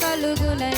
కలుగునని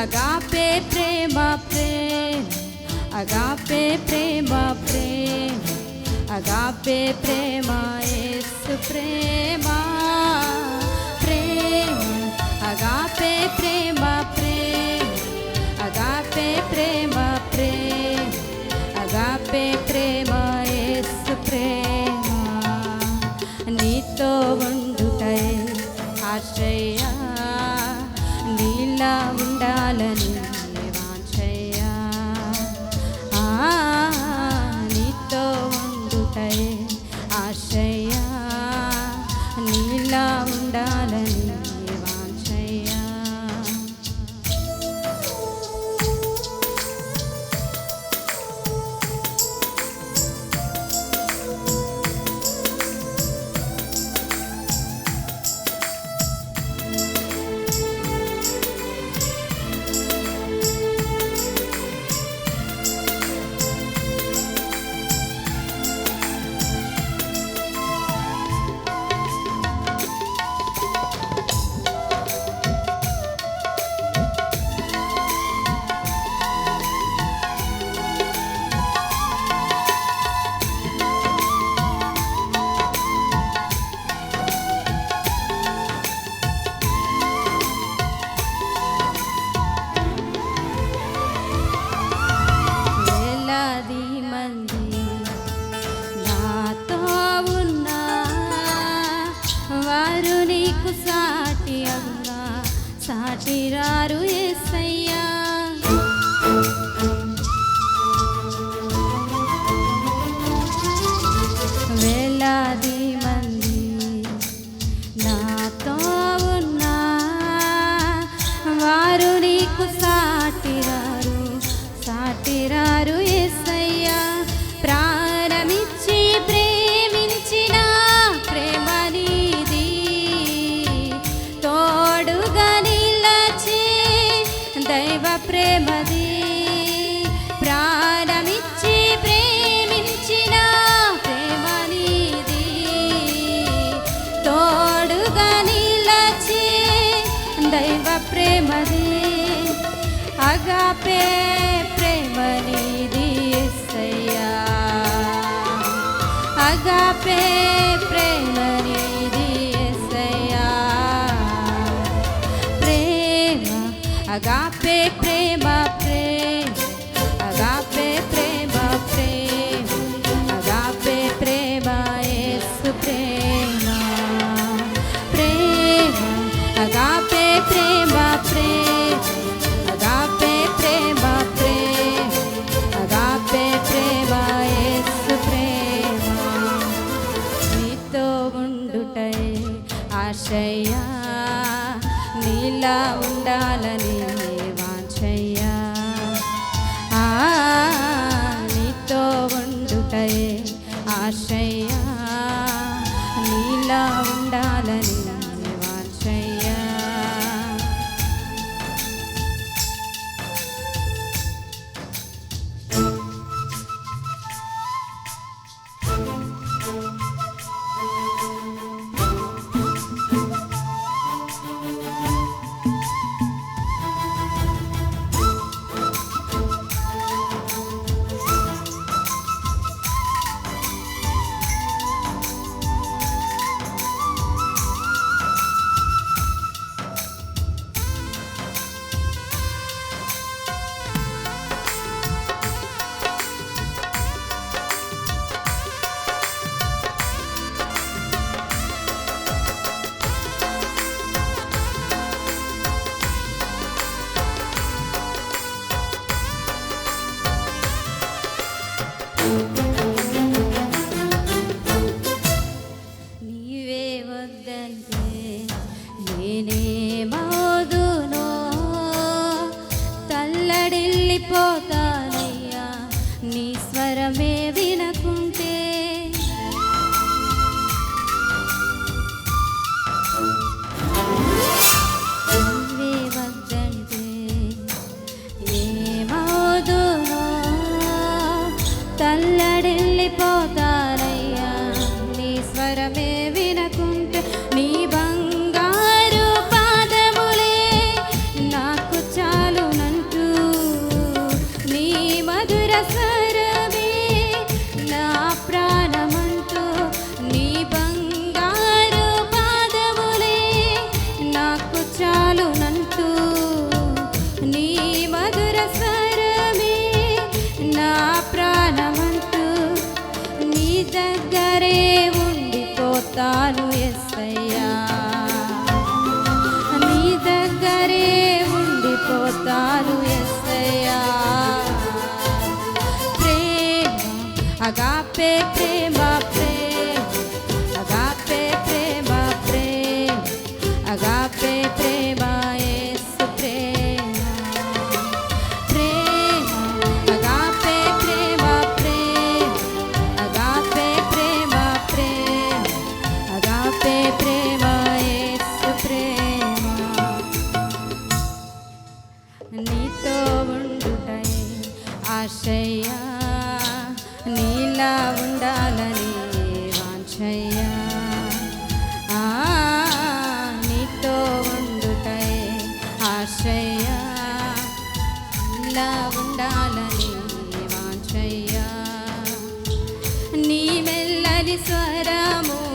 Agape, prema prema agape, prema prema agape, prema isso prema prema HP prema, prema. ఇలా ఉండాలని agape achei నేనేమవుదునో తల్లడిల్లిపోతానయ్యా నీ స్వరమే వినకుంటే. నువ్వే వద్దంటే ఏమవుదునో తల్ల నాకు చాలునంటూ నీ మధుర స్వరమే నా ప్రాణమంటూ నీ దగ్గరే ఉండిపోతాను ఎస్సయ్యా. నీ దగ్గరే ఉండిపోతాను ఎస్సయ్యా. ప్రేమ అగాపే ప్రేమ Cristo era.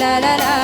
la la la